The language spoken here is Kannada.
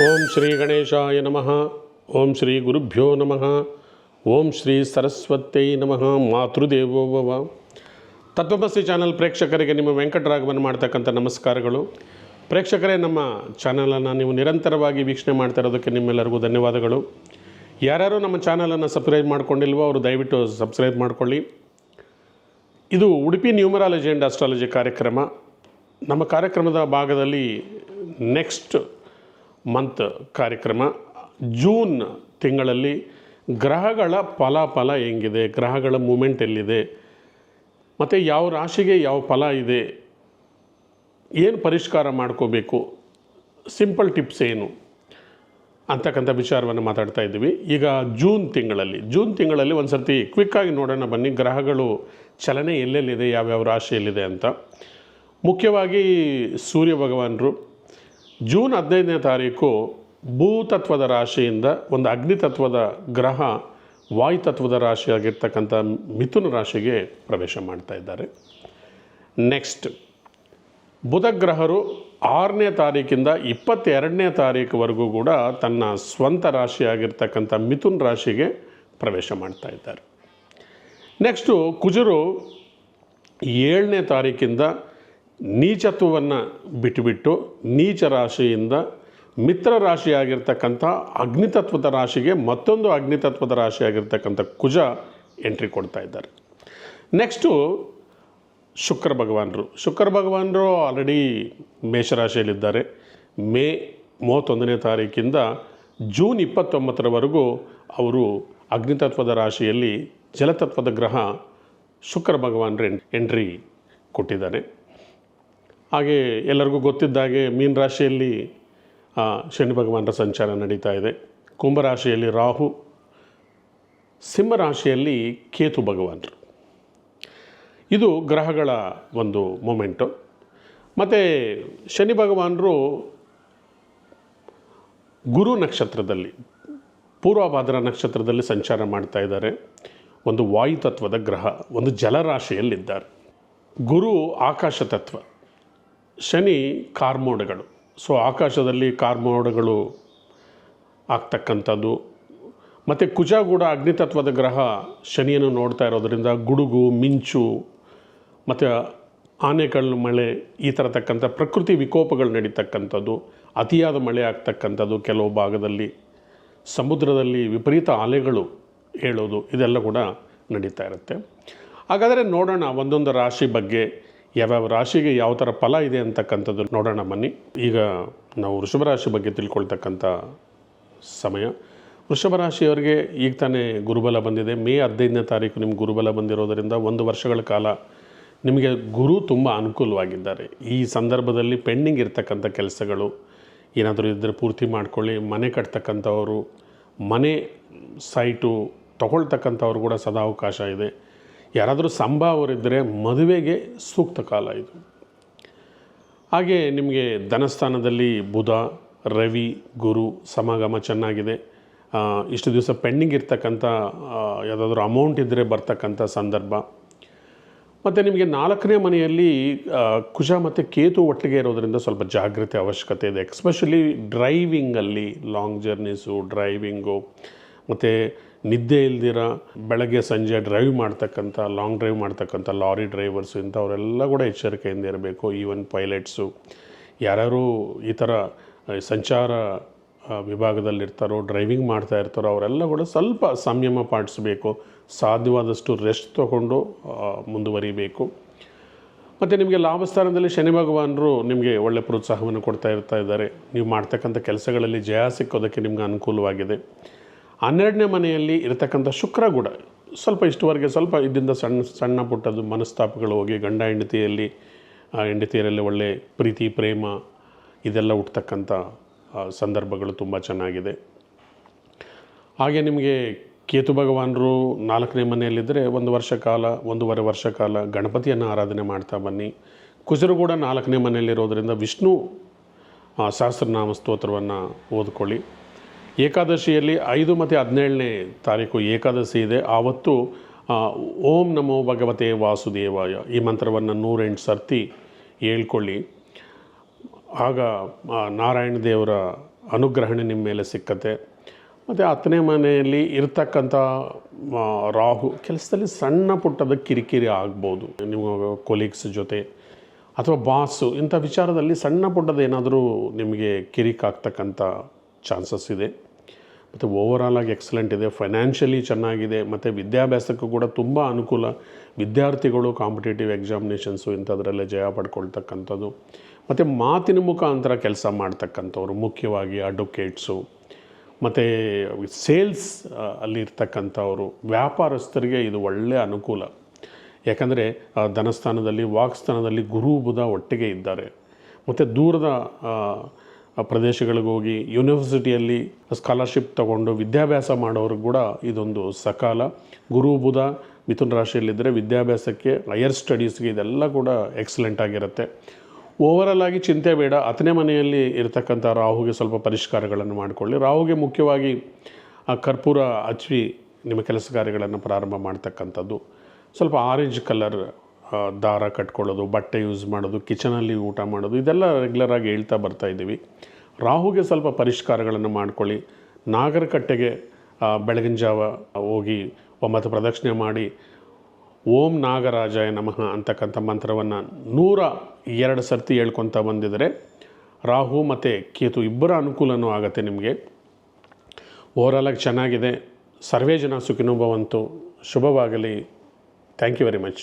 ಓಂ ಶ್ರೀ ಗಣೇಶಾಯ ನಮಃ. ಓಂ ಶ್ರೀ ಗುರುಭ್ಯೋ ನಮಃ. ಓಂ ಶ್ರೀ ಸರಸ್ವತ್ಯೈ ನಮಃ. ಮಾತೃದೇವೋಭವ ತತ್ವಮಸ್ತಿ ಚಾನಲ್ ಪ್ರೇಕ್ಷಕರಿಗೆ ನಿಮ್ಮ ವೆಂಕಟರಾಘವನ್ ಮಾಡ್ತಕ್ಕಂಥ ನಮಸ್ಕಾರಗಳು. ಪ್ರೇಕ್ಷಕರೇ, ನಮ್ಮ ಚಾನಲನ್ನು ನೀವು ನಿರಂತರವಾಗಿ ವೀಕ್ಷಣೆ ಮಾಡ್ತಾ ಇರೋದಕ್ಕೆ ನಿಮ್ಮೆಲ್ಲರಿಗೂ ಧನ್ಯವಾದಗಳು. ಯಾರ್ಯಾರು ನಮ್ಮ ಚಾನಲನ್ನು ಸಬ್ಸ್ಕ್ರೈಬ್ ಮಾಡ್ಕೊಂಡಿಲ್ವೋ ಅವರು ದಯವಿಟ್ಟು ಸಬ್ಸ್ಕ್ರೈಬ್ ಮಾಡಿಕೊಳ್ಳಿ. ಇದು ಉಡುಪಿ ನ್ಯೂಮರಾಲಜಿ ಆ್ಯಂಡ್ ಅಸ್ಟ್ರಾಲಜಿ ಕಾರ್ಯಕ್ರಮ. ನಮ್ಮ ಕಾರ್ಯಕ್ರಮದ ಭಾಗದಲ್ಲಿ ನೆಕ್ಸ್ಟ್ ಮಂತ್ ಕಾರ್ಯಕ್ರಮ ಜೂನ್ ತಿಂಗಳಲ್ಲಿ ಗ್ರಹಗಳ ಫಲಾಫಲ ಹೆಂಗಿದೆ, ಗ್ರಹಗಳ ಮೂಮೆಂಟ್ ಎಲ್ಲಿದೆ, ಮತ್ತು ಯಾವ ರಾಶಿಗೆ ಯಾವ ಫಲ ಇದೆ, ಏನು ಪರಿಷ್ಕಾರ ಮಾಡ್ಕೋಬೇಕು ಸಿಂಪಲ್ ಟಿಪ್ಸ್ ಏನು ಅಂತಕ್ಕಂಥ ವಿಚಾರವನ್ನು ಮಾತಾಡ್ತಾ ಇದ್ದೀವಿ. ಈಗ ಜೂನ್ ತಿಂಗಳಲ್ಲಿ ಜೂನ್ ತಿಂಗಳಲ್ಲಿ ಒಂದು ಸರ್ತಿ ಕ್ವಿಕ್ಕಾಗಿ ನೋಡೋಣ ಬನ್ನಿ, ಗ್ರಹಗಳು ಚಲನೆ ಎಲ್ಲೆಲ್ಲಿದೆ, ಯಾವ್ಯಾವ ರಾಶಿಯಲ್ಲಿದೆ ಅಂತ. ಮುಖ್ಯವಾಗಿ ಸೂರ್ಯ ಭಗವಾನರು ಜೂನ್ ಹದಿನೈದನೇ ತಾರೀಕು ಭೂತತ್ವದ ರಾಶಿಯಿಂದ ಒಂದು ಅಗ್ನಿತತ್ವದ ಗ್ರಹ ವಾಯುತತ್ವದ ರಾಶಿಯಾಗಿರ್ತಕ್ಕಂಥ ಮಿಥುನ ರಾಶಿಗೆ ಪ್ರವೇಶ ಮಾಡ್ತಾ ಇದ್ದಾರೆ. ನೆಕ್ಸ್ಟ್ ಬುಧ ಗ್ರಹರು ಆರನೇ ತಾರೀಕಿಂದ ಇಪ್ಪತ್ತೆರಡನೇ ತಾರೀಕುವರೆಗೂ ಕೂಡ ತನ್ನ ಸ್ವಂತ ರಾಶಿಯಾಗಿರ್ತಕ್ಕಂಥ ಮಿಥುನ್ ರಾಶಿಗೆ ಪ್ರವೇಶ ಮಾಡ್ತಾ ಇದ್ದಾರೆ. ನೆಕ್ಸ್ಟು ಕುಜರು ಏಳನೇ ತಾರೀಕಿಂದ ನೀಚತ್ವವನ್ನು ಬಿಟ್ಟುಬಿಟ್ಟು ನೀಚ ರಾಶಿಯಿಂದ ಮಿತ್ರ ರಾಶಿಯಾಗಿರ್ತಕ್ಕಂಥ ಅಗ್ನಿತತ್ವದ ರಾಶಿಗೆ ಮತ್ತೊಂದು ಅಗ್ನಿತತ್ವದ ರಾಶಿಯಾಗಿರ್ತಕ್ಕಂಥ ಕುಜ ಎಂಟ್ರಿ ಕೊಡ್ತಾ ಇದ್ದಾರೆ. ನೆಕ್ಸ್ಟು ಶುಕ್ರ ಭಗವಾನರು. ಶುಕ್ರ ಭಗವಾನರು ಆಲ್ರೆಡಿ ಮೇಷರಾಶಿಯಲ್ಲಿದ್ದಾರೆ. ಮೇ ಮೂವತ್ತೊಂದನೇ ತಾರೀಕಿಂದ ಜೂನ್ ಇಪ್ಪತ್ತೊಂಬತ್ತರವರೆಗೂ ಅವರು ಅಗ್ನಿತತ್ವದ ರಾಶಿಯಲ್ಲಿ ಜಲತತ್ವದ ಗ್ರಹ ಶುಕ್ರ ಭಗವಾನರು ಎಂಟ್ರಿ ಕೊಟ್ಟಿದ್ದಾರೆ. ಹಾಗೆ ಎಲ್ಲರಿಗೂ ಗೊತ್ತಿದ್ದ ಹಾಗೆ ಮೀನ ರಾಶಿಯಲ್ಲಿ ಶನಿ ಭಗವಾನರ ಸಂಚಾರ ನಡೀತಾ ಇದೆ. ಕುಂಭರಾಶಿಯಲ್ಲಿ ರಾಹು ಸಿಂಹರಾಶಿಯಲ್ಲಿ ಕೇತು ಭಗವಾನರು. ಇದು ಗ್ರಹಗಳ ಒಂದು ಮೂಮೆಂಟು. ಮತ್ತು ಶನಿ ಭಗವಾನರು ಗುರು ನಕ್ಷತ್ರದಲ್ಲಿ, ಪೂರ್ವಭಾದ್ರ ನಕ್ಷತ್ರದಲ್ಲಿ ಸಂಚಾರ ಮಾಡ್ತಾ ಇದ್ದಾರೆ. ಒಂದು ವಾಯುತತ್ವದ ಗ್ರಹ, ಒಂದು ಜಲರಾಶಿಯಲ್ಲಿದ್ದಾರೆ. ಗುರು ಆಕಾಶ ತತ್ವ. ಶನಿ ಕಾರ್ಮೋಡಗಳು. ಸೊ ಆಕಾಶದಲ್ಲಿ ಕಾರ್ಮೋಡಗಳು ಆಗ್ತಕ್ಕಂಥದ್ದು. ಮತ್ತು ಕುಜ ಕೂಡ ಅಗ್ನಿತತ್ವದ ಗ್ರಹ ಶನಿಯನ್ನು ನೋಡ್ತಾ ಇರೋದರಿಂದ ಗುಡುಗು, ಮಿಂಚು, ಮತ್ತು ಆನೆಕಲ್ಲು ಮಳೆ, ಈ ಥರತಕ್ಕಂಥ ಪ್ರಕೃತಿ ವಿಕೋಪಗಳು ನಡೀತಕ್ಕಂಥದ್ದು. ಅತಿಯಾದ ಮಳೆ ಆಗ್ತಕ್ಕಂಥದ್ದು ಕೆಲವು ಭಾಗದಲ್ಲಿ. ಸಮುದ್ರದಲ್ಲಿ ವಿಪರೀತ ಅಲೆಗಳು ಹೇಳೋದು ಇದೆಲ್ಲ ಕೂಡ ನಡೀತಾ ಇರುತ್ತೆ. ಹಾಗಾದರೆ ನೋಡೋಣ ಒಂದೊಂದು ರಾಶಿ ಬಗ್ಗೆ. ಯಾವ್ಯಾವ ರಾಶಿಗೆ ಯಾವ ಥರ ಫಲ ಇದೆ ಅಂತಕ್ಕಂಥದ್ದು ನೋಡೋಣ ಬನ್ನಿ. ಈಗ ನಾವು ವೃಷಭ ರಾಶಿ ಬಗ್ಗೆ ತಿಳ್ಕೊಳ್ತಕ್ಕಂಥ ಸಮಯ. ವೃಷಭ ರಾಶಿಯವರಿಗೆ ಈಗ ತಾನೇ ಗುರುಬಲ ಬಂದಿದೆ. ಮೇ ಹದಿನೈದನೇ ತಾರೀಕು ನಿಮ್ಗೆ ಗುರುಬಲ ಬಂದಿರೋದರಿಂದ ಒಂದು ವರ್ಷಗಳ ಕಾಲ ನಿಮಗೆ ಗುರು ತುಂಬ ಅನುಕೂಲವಾಗಿದ್ದಾರೆ. ಈ ಸಂದರ್ಭದಲ್ಲಿ ಪೆಂಡಿಂಗ್ ಇರ್ತಕ್ಕಂಥ ಕೆಲಸಗಳು, ಏನಾದರೂ ಇದ್ದರೆ ಪೂರ್ತಿ ಮಾಡ್ಕೊಳ್ಳಿ. ಮನೆ ಕಟ್ತಕ್ಕಂಥವರು, ಮನೆ ಸೈಟು ತಗೊಳ್ತಕ್ಕಂಥವ್ರು ಕೂಡ ಸದಾವಕಾಶ ಇದೆ. ಯಾರಾದರೂ ಸಂಭಾವರಿದ್ದರೆ ಮದುವೆಗೆ ಸೂಕ್ತ ಕಾಲ ಇದು. ಹಾಗೆ ನಿಮಗೆ ಧನಸ್ಥಾನದಲ್ಲಿ ಬುಧ, ರವಿ, ಗುರು ಸಮಾಗಮ ಚೆನ್ನಾಗಿದೆ. ಇಷ್ಟು ದಿವಸ ಪೆಂಡಿಂಗ್ ಇರ್ತಕ್ಕಂಥ ಯಾವುದಾದ್ರೂ ಅಮೌಂಟ್ ಇದ್ದರೆ ಬರ್ತಕ್ಕಂಥ ಸಂದರ್ಭ. ಮತ್ತು ನಿಮಗೆ ನಾಲ್ಕನೇ ಮನೆಯಲ್ಲಿ ಕುಶ ಮತ್ತು ಕೇತು ಒಟ್ಟಿಗೆ ಇರೋದರಿಂದ ಸ್ವಲ್ಪ ಜಾಗ್ರತೆ ಅವಶ್ಯಕತೆ ಇದೆ. ಎಕ್ಸ್ಪೆಷಲಿ ಡ್ರೈವಿಂಗಲ್ಲಿ ಲಾಂಗ್ ಜರ್ನೀಸು ಡ್ರೈವಿಂಗು ಮತ್ತು ನಿದ್ದೆ ಇಲ್ದಿರ ಬೆಳಗ್ಗೆ ಸಂಜೆ ಡ್ರೈವ್ ಮಾಡ್ತಕ್ಕಂಥ ಲಾಂಗ್ ಡ್ರೈವ್ ಮಾಡ್ತಕ್ಕಂಥ ಲಾರಿ ಡ್ರೈವರ್ಸು ಇಂಥವರೆಲ್ಲ ಕೂಡ ಎಚ್ಚರಿಕೆಯಿಂದ ಇರಬೇಕು ಈವನ್ ಪೈಲಟ್ಸು ಯಾರ್ಯಾರು ಈ ಥರ ಸಂಚಾರ ವಿಭಾಗದಲ್ಲಿರ್ತಾರೋ ಡ್ರೈವಿಂಗ್ ಮಾಡ್ತಾ ಇರ್ತಾರೋ, ಅವರೆಲ್ಲ ಕೂಡ ಸ್ವಲ್ಪ ಸಂಯಮ ಪಾಲಿಸಬೇಕು ಸಾಧ್ಯವಾದಷ್ಟು ರೆಸ್ಟ್ ತಗೊಂಡು ಮುಂದುವರಿಬೇಕು. ಮತ್ತು ನಿಮಗೆ ಲಾಭಸ್ಥಾನದಲ್ಲಿ ಶನಿ ಭಗವಾನರು ನಿಮಗೆ ಒಳ್ಳೆ ಪ್ರೋತ್ಸಾಹವನ್ನು ಕೊಡ್ತಾ ಇರ್ತಾ ಇದ್ದಾರೆ. ನೀವು ಮಾಡ್ತಕ್ಕಂಥ ಕೆಲಸಗಳಲ್ಲಿ ಜಯ ಸಿಕ್ಕೋದಕ್ಕೆ ನಿಮ್ಗೆ ಅನುಕೂಲವಾಗಿದೆ. ಹನ್ನೆರಡನೇ ಮನೆಯಲ್ಲಿ ಇರತಕ್ಕಂಥ ಶುಕ್ರ ಕೂಡ ಸ್ವಲ್ಪ ಇಷ್ಟುವರೆಗೆ ಸ್ವಲ್ಪ ಇದರಿಂದ ಸಣ್ಣ ಸಣ್ಣ ಪುಟ್ಟದ್ದು ಮನಸ್ತಾಪಗಳು ಹೋಗಿ ಗಂಡ ಹೆಂಡತಿಯಲ್ಲಿ ಹೆಂಡತಿಯರಲ್ಲಿ ಒಳ್ಳೆ ಪ್ರೀತಿ, ಪ್ರೇಮ ಇದೆಲ್ಲ ಹುಟ್ಟತಕ್ಕಂಥ ಸಂದರ್ಭಗಳು ತುಂಬ ಚೆನ್ನಾಗಿದೆ. ಹಾಗೆ ನಿಮಗೆ ಕೇತು ಭಗವಾನರು ನಾಲ್ಕನೇ ಮನೆಯಲ್ಲಿದ್ದರೆ ಒಂದು ವರ್ಷ ಕಾಲ, ಒಂದೂವರೆ ವರ್ಷ ಕಾಲ ಗಣಪತಿಯನ್ನು ಆರಾಧನೆ ಮಾಡ್ತಾ ಬನ್ನಿ. ಕುಜರು ಕೂಡ ನಾಲ್ಕನೇ ಮನೆಯಲ್ಲಿರೋದರಿಂದ ವಿಷ್ಣು ಸಹಸ್ರನಾಮ ಸ್ತೋತ್ರವನ್ನು ಓದ್ಕೊಳ್ಳಿ. ಏಕಾದಶಿಯಲ್ಲಿ ಐದು ಮತ್ತು ಹದಿನೇಳನೇ ತಾರೀಕು ಏಕಾದಶಿ ಇದೆ. ಆವತ್ತು ಓಂ ನಮೋ ಭಗವತೆ ವಾಸುದೇವಾಯ ಈ ಮಂತ್ರವನ್ನು ನೂರೆಂಟು ಸರ್ತಿ ಹೇಳ್ಕೊಳ್ಳಿ. ಆಗ ನಾರಾಯಣ ದೇವರ ಅನುಗ್ರಹಣೆ ನಿಮ್ಮ ಮೇಲೆ ಸಿಕ್ಕತ್ತೆ. ಮತ್ತು ಹತ್ತನೇ ಮನೆಯಲ್ಲಿ ಇರ್ತಕ್ಕಂಥ ರಾಹು ಕೆಲಸದಲ್ಲಿ ಸಣ್ಣ ಪುಟ್ಟದ ಕಿರಿಕಿರಿ ಆಗ್ಬೋದು. ನಿಮ್ಮ ಕೊಲೀಗ್ಸ್ ಜೊತೆ ಅಥವಾ ಬಾಸು ಇಂಥ ವಿಚಾರದಲ್ಲಿ ಸಣ್ಣ ಪುಟ್ಟದ ಏನಾದರೂ ನಿಮಗೆ ಕಿರಿಕಾಗ್ತಕ್ಕಂಥ ಚಾನ್ಸಸ್ ಇದೆ. ಮತ್ತು ಓವರಾಲ್ ಆಗಿ ಎಕ್ಸಲೆಂಟ್ ಇದೆ. ಫೈನಾನ್ಷಿಯಲಿ ಚೆನ್ನಾಗಿದೆ. ಮತ್ತು ವಿದ್ಯಾಭ್ಯಾಸಕ್ಕೂ ಕೂಡ ತುಂಬ ಅನುಕೂಲ. ವಿದ್ಯಾರ್ಥಿಗಳು ಕಾಂಪಿಟೇಟಿವ್ ಎಕ್ಸಾಮಿನೇಷನ್ಸು ಇಂಥದ್ರಲ್ಲೇ ಜಯ ಪಡ್ಕೊಳ್ತಕ್ಕಂಥದ್ದು. ಮತ್ತು ಮಾತಿನ ಮುಖಾಂತರ ಕೆಲಸ ಮಾಡ್ತಕ್ಕಂಥವ್ರು, ಮುಖ್ಯವಾಗಿ ಅಡ್ವೊಕೇಟ್ಸು ಮತ್ತು ಸೇಲ್ಸ್ ಅಲ್ಲಿ ಇರ್ತಕ್ಕಂಥವ್ರು ವ್ಯಾಪಾರಸ್ಥರಿಗೆ ಇದು ಒಳ್ಳೆಯ ಅನುಕೂಲ. ಯಾಕಂದರೆ ಧನಸ್ಥಾನದಲ್ಲಿ, ವಾಕ್ಸ್ಥಾನದಲ್ಲಿ ಗುರು, ಬುಧ ಒಟ್ಟಿಗೆ ಇದ್ದಾರೆ. ಮತ್ತು ದೂರದ ಆ, ಆ ಪ್ರದೇಶಗಳಿಗೆ ಹೋಗಿ ಯೂನಿವರ್ಸಿಟಿಯಲ್ಲಿ ಸ್ಕಾಲರ್ಶಿಪ್ ತಗೊಂಡು ವಿದ್ಯಾಭ್ಯಾಸ ಮಾಡೋರು ಕೂಡ ಇದೊಂದು ಸಕಾಲ. ಗುರು ಬುಧ ಮಿಥುನ ರಾಶಿಯಲ್ಲಿದ್ದರೆ ವಿದ್ಯಾಭ್ಯಾಸಕ್ಕೆ ಹೈಯರ್ ಸ್ಟಡೀಸ್ಗೆ ಇದೆಲ್ಲ ಕೂಡ ಎಕ್ಸಲೆಂಟ್ ಆಗಿರುತ್ತೆ. ಓವರಲ್ ಆಗಿ ಚಿಂತೆ ಬೇಡ. ಹತ್ತನೇ ಮನೆಯಲ್ಲಿ ಇರತಕ್ಕಂಥ ರಾಹುಗೆ ಸ್ವಲ್ಪ ಪರಿಷ್ಕಾರಗಳನ್ನು ಮಾಡಿಕೊಳ್ಳಿ. ರಾಹುಗೆ ಮುಖ್ಯವಾಗಿ ಆ ಕರ್ಪೂರ ಹಚ್ಚಿ ನಿಮ್ಮ ಕೆಲಸ ಕಾರ್ಯಗಳನ್ನು ಪ್ರಾರಂಭ ಮಾಡ್ತಕ್ಕಂಥದ್ದು. ಸ್ವಲ್ಪ ಆರೆಂಜ್ ಕಲರ್ ದಾರ ಕಟ್ಕೊಳ್ಳೋದು, ಬಟ್ಟೆ ಯೂಸ್ ಮಾಡೋದು ಕಿಚನಲ್ಲಿ ಊಟ ಮಾಡೋದು, ಇದೆಲ್ಲ ರೆಗ್ಯುಲರಾಗಿ ಹೇಳ್ತಾ ಬರ್ತಾ ಇದ್ದೀವಿ. ರಾಹುಗೆ ಸ್ವಲ್ಪ ಪರಿಷ್ಕಾರಗಳನ್ನು ಮಾಡ್ಕೊಳ್ಳಿ. ನಾಗರಕಟ್ಟೆಗೆ ಬೆಳಗಿನ ಜಾವ ಹೋಗಿ ಒಂಬತ್ತು ಪ್ರದಕ್ಷಿಣೆ ಮಾಡಿ, ಓಂ ನಾಗರಾಜಾಯ ನಮಃ ಅಂತಕ್ಕಂಥ ಮಂತ್ರವನ್ನು ನೂರ ಎರಡು ಸರ್ತಿ ಹೇಳ್ಕೊತ ಬಂದಿದರೆ, ರಾಹು ಮತ್ತು ಕೇತು ಇಬ್ಬರ ಅನುಕೂಲನೂ ಆಗುತ್ತೆ ನಿಮಗೆ. ಓವರಾಲಾಗಿ ಚೆನ್ನಾಗಿದೆ. ಸರ್ವೇ ಜನ ಸುಖಿನೋ ಭವಂತು ಶುಭವಾಗಲಿ. Thank you very much